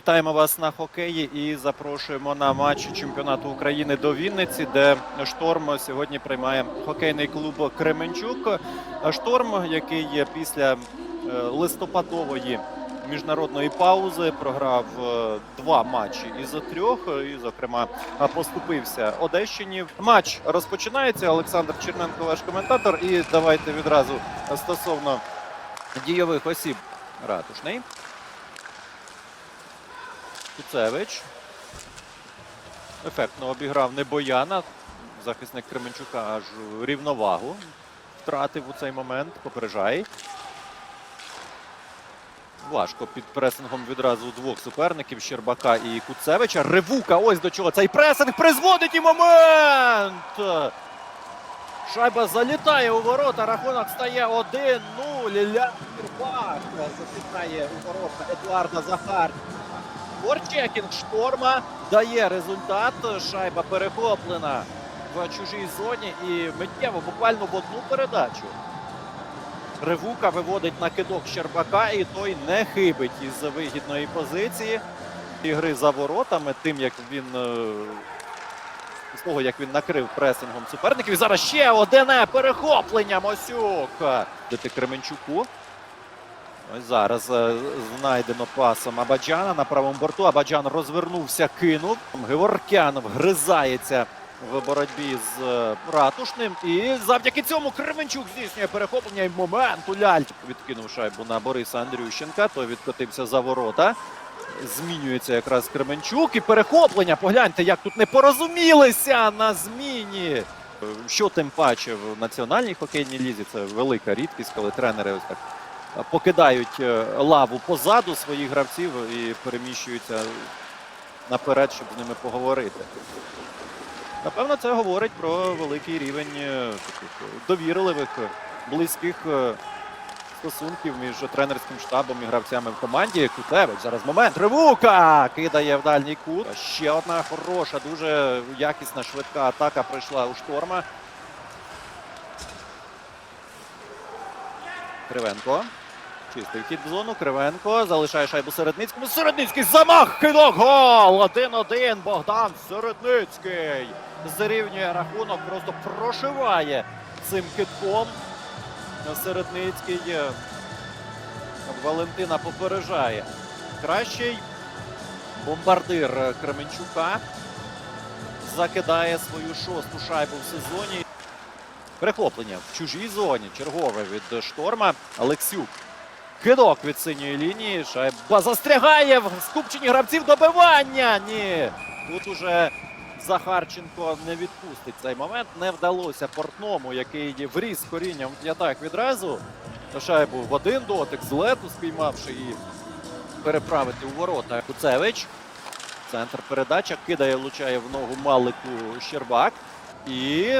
Вітаємо вас на хокеї і запрошуємо на матч чемпіонату України до Вінниці, де шторм сьогодні приймає хокейний клуб Кременчук. Шторм, який після е, листопадової міжнародної паузи, програв е, два матчі із трьох, і, зокрема, поступився Одещині. Матч розпочинається. Олександр Черненко, ваш коментатор. І давайте відразу стосовно дійових осіб ратушний. Куцевич. Ефектно обіграв Небояна. Захисник Кременчука аж рівновагу втратив у цей момент. Попереджає. Важко під пресингом відразу двох суперників Щербака і Куцевича. Ревука. Ось до чого цей пресинг призводить і момент. Шайба залітає у ворота. Рахунок стає 1-0. Ілля Щербак засікає у ворота Едуарда Захар. Форчекінг шторма дає результат. Шайба перехоплена в чужій зоні і миттєво буквально в одну передачу. Ревука виводить на кидок Щербака, і той не хибить із вигідної позиції. Ігри за воротами, тим як він е, з того, як він накрив пресингом суперників. І зараз ще одне перехоплення Мосюк. Дити Кременчуку. Ось зараз е, знайдено пасом Абаджана на правому борту. Абаджан розвернувся, кинув. Геворкян вгризається в боротьбі з е, ратушним. І завдяки цьому Кременчук здійснює перехоплення. І момент Уляль відкинув шайбу на Бориса Андрющенка. Той відкотився за ворота. Змінюється якраз Кременчук і перехоплення. Погляньте, як тут не порозумілися на зміні. Що тим паче в національній хокейній лізі це велика рідкість, коли тренери ось так покидають е, лаву позаду своїх гравців і переміщуються наперед, щоб з ними поговорити. Напевно, це говорить про великий рівень е, е, довірливих, е, близьких е, стосунків між тренерським штабом і гравцями в команді. Кутевич зараз момент. Ривука кидає в дальній кут. Ще одна хороша, дуже якісна швидка атака прийшла у шторма. Кривенко. Чистий вхід в зону. Кривенко залишає шайбу Середницькому. Середницький замах! Кидок! Гол! 1-1. Богдан Середницький. Зарівнює рахунок, просто прошиває цим китком. Середницький. е, Валентина попереджає. Кращий бомбардир Кременчука закидає свою шосту шайбу в сезоні. Перехоплення в чужій зоні. Чергове від шторма. Олексюк. Кидок від синьої лінії. Шайба застрягає в скупченні гравців добивання. Ні. Тут уже Захарченко не відпустить цей момент. Не вдалося портному, який вріс корінням в п'ятак відразу. Шайбу в один дотик з лету спіймавши і переправити у ворота Куцевич. Центр передача кидає, влучає в ногу Малику Щербак. І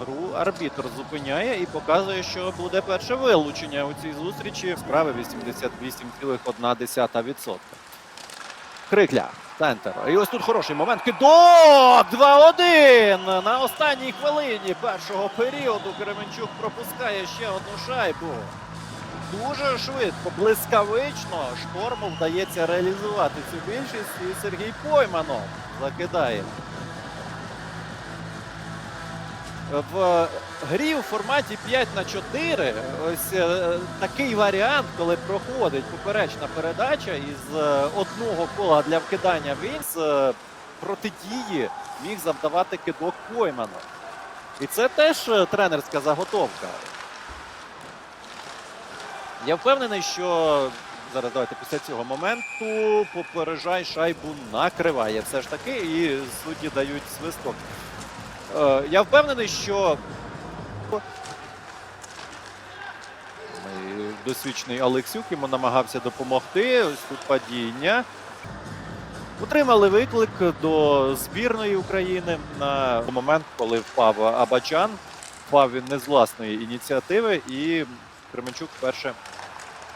гру арбітр зупиняє і показує, що буде перше вилучення у цій зустрічі. Справи 88,1%. Крикля. Центр. І ось тут хороший момент. Кидок! 2-1! На останній хвилині першого періоду Кременчук пропускає ще одну шайбу. Дуже швидко, блискавично шторму вдається реалізувати цю більшість. І Сергій Пойманов закидає. В грі у форматі 5 на 4 ось е, такий варіант, коли проходить поперечна передача із е, одного кола для вкидання в з е, протидії міг завдавати кидок Пойману. І це теж тренерська заготовка. Я впевнений, що зараз давайте після цього моменту попереджай шайбу накриває все ж таки, і судді дають свисток. Е, Я впевнений, що досвідчений Олексюк йому намагався допомогти. Ось тут падіння. Отримали виклик до збірної України на момент, коли впав Абаджан. Впав він не з власної ініціативи, і Кременчук вперше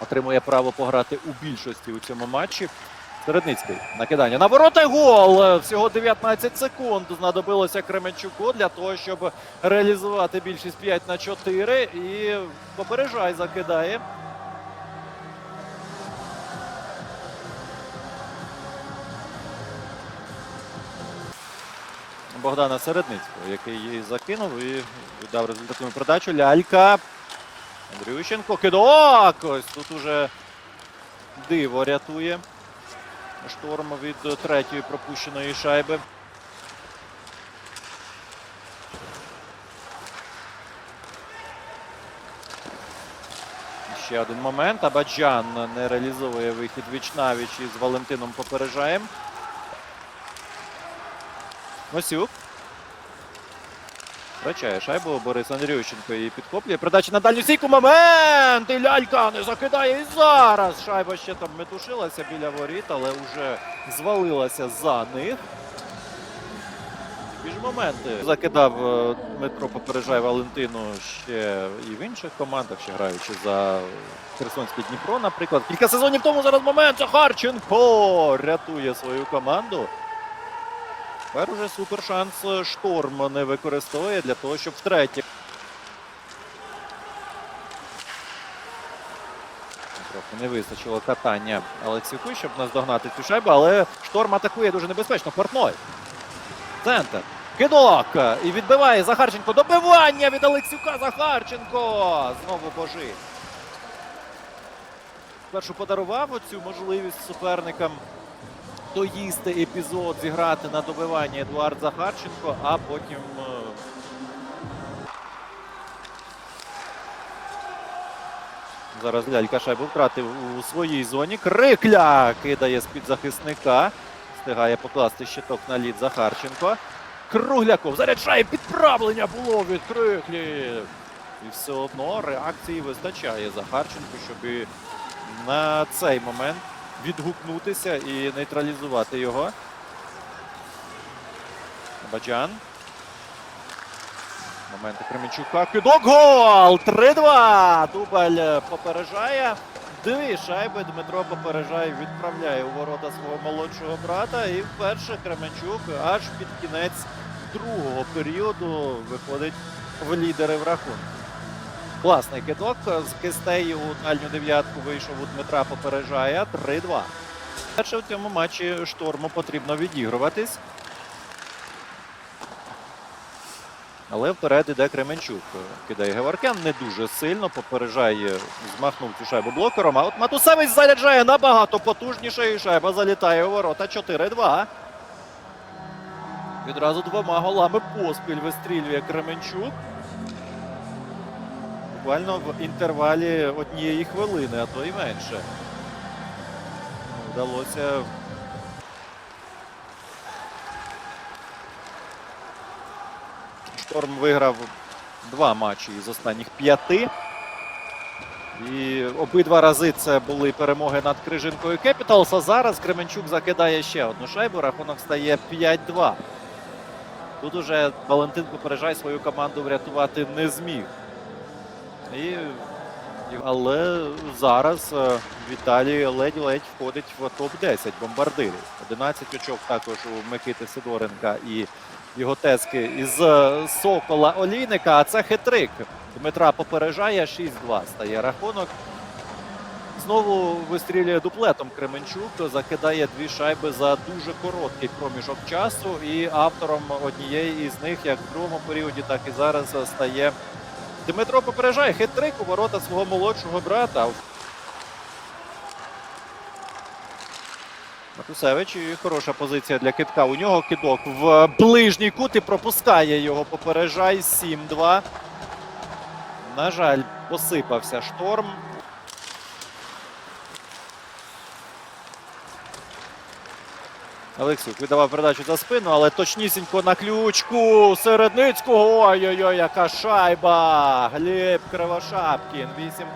отримує право пограти у більшості у цьому матчі. Середницький накидання на ворота гол. Всього 19 секунд знадобилося Кременчуку для того, щоб реалізувати більшість 5 на 4. І попережай закидає. Богдана Середницького, який її закинув і віддав результативну передачу. Лялька. Андрющенко. Кидок. Ось тут уже диво рятує шторм від третьої пропущеної шайби. Ще один момент. Абаджан не реалізовує вихід віч-навіч із Валентином попереджаєм. Мосюк. Втрачає шайбу. Борис Андрющенко її підхоплює. Передача на дальню стійку. Момент! І лялька не закидає. І зараз шайба ще там метушилася біля воріт, але вже звалилася за них. Такі ж моменти. Закидав е, Дмитро попереджає Валентину ще і в інших командах, ще граючи за Херсонський Дніпро, наприклад. Кілька сезонів тому зараз момент. Захарченко рятує свою команду. Тепер уже супер шанс шторм не використовує для того, щоб втретє. Трохи не вистачило катання Олексіку, щоб наздогнати цю шайбу, але шторм атакує дуже небезпечно. Портной. Центр. Кидок. І відбиває Захарченко. Добивання від Олексюка Захарченко. Знову божи. Спершу подарував оцю можливість суперникам доїсти епізод, зіграти на добиванні Едуард Захарченко, а потім. е, Зараз лялька шайбу втратив у своїй зоні. Крикля кидає з-під захисника. Встигає покласти щиток на лід Захарченко. Кругляков заряджає підправлення було від Криклі. І все одно реакції вистачає Захарченку, щоб на цей момент відгукнутися і нейтралізувати його. Баджан. Моменти Кременчука. Кидок гол! 3-2. Дубль попереджає. Дві шайби Дмитро попереджає, відправляє у ворота свого молодшого брата. І вперше Кременчук аж під кінець другого періоду виходить в лідери в рахунку. Класний кидок з кистею у дальню дев'ятку вийшов у Дмитра попереджає 3-2. Перше в цьому матчі шторму потрібно відігруватись. Але вперед іде Кременчук. Кидає Геворкян не дуже сильно, попереджає, змахнув цю шайбу блокером. А от Матусевич заряджає набагато потужніше і шайба залітає у ворота 4-2. Відразу двома голами поспіль вистрілює Кременчук. Буквально в інтервалі однієї хвилини, а то і менше. Вдалося Шторм виграв два матчі із останніх п'яти. І обидва рази це були перемоги над Крижинкою Кепіталс. А зараз Кременчук закидає ще одну шайбу. Рахунок стає 5-2. Тут уже Валентин попереджай свою команду врятувати не зміг. І, але зараз е, Віталій ледь-ледь входить в топ-10 бомбардирів. 11 очок також у Микити Сидоренка і його тески із е, Сокола Олійника. А це хитрик. Дмитра попереджає 6-2 стає рахунок. Знову вистрілює дуплетом Кременчук, закидає дві шайби за дуже короткий проміжок часу. І автором однієї із них, як в другому періоді, так і зараз стає Дмитро попереджає хитрик у ворота свого молодшого брата. Матусевич і хороша позиція для китка. У нього кидок в ближній кут і пропускає його попереджай 7-2. На жаль, посипався шторм. Олексюк видавав передачу за спину, але точнісінько на ключку Середницького. Ой-ой-ой, яка шайба! Гліб Кривошапкін,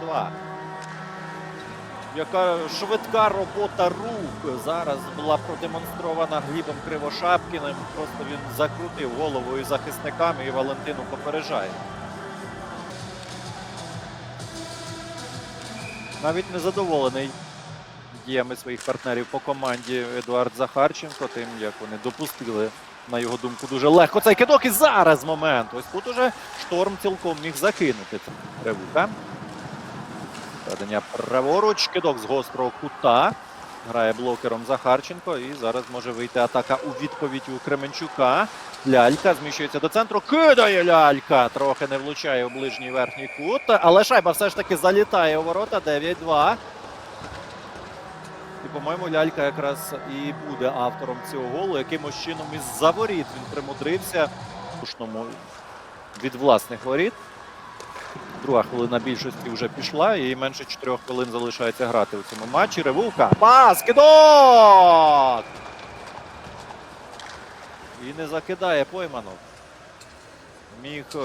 8-2. Яка швидка робота рук зараз була продемонстрована Глібом Кривошапкіним. Просто він закрутив головою захисниками і Валентину попереджає. Навіть незадоволений діями своїх партнерів по команді Едуард Захарченко, тим як вони допустили, на його думку, дуже легко цей кидок. І зараз момент. Ось тут уже шторм цілком міг закинути. Ревука. Ведення праворуч, кидок з гострого кута. Грає блокером Захарченко. І зараз може вийти атака у відповідь у Кременчука. Лялька зміщується до центру. Кидає лялька. Трохи не влучає у ближній верхній кут. Але шайба все ж таки залітає у ворота 9-2. По-моєму, лялька якраз і буде автором цього голу. Якимось чином із заворіт він примудрився Пушному від власних воріт. Друга хвилина більшості вже пішла, і менше 4 хвилин залишається грати у цьому матчі. Ревулка. Пас! Кидок! І не закидає Пойманов. Міг е,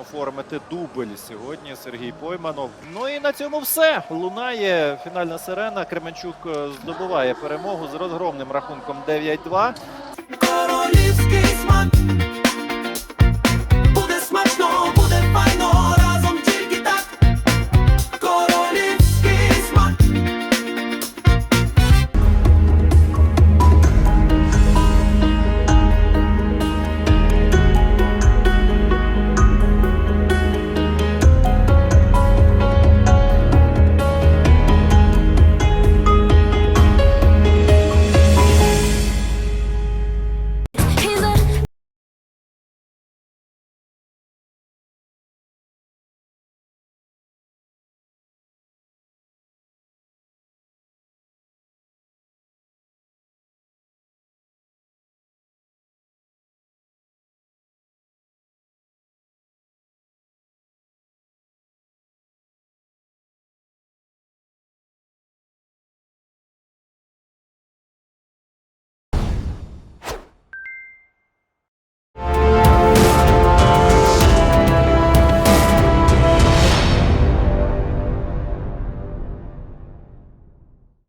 оформити дубль сьогодні Сергій Пойманов. Ну і на цьому все. Лунає фінальна сирена. Кременчук е, здобуває перемогу з розгромним рахунком 9-2. Королівський смак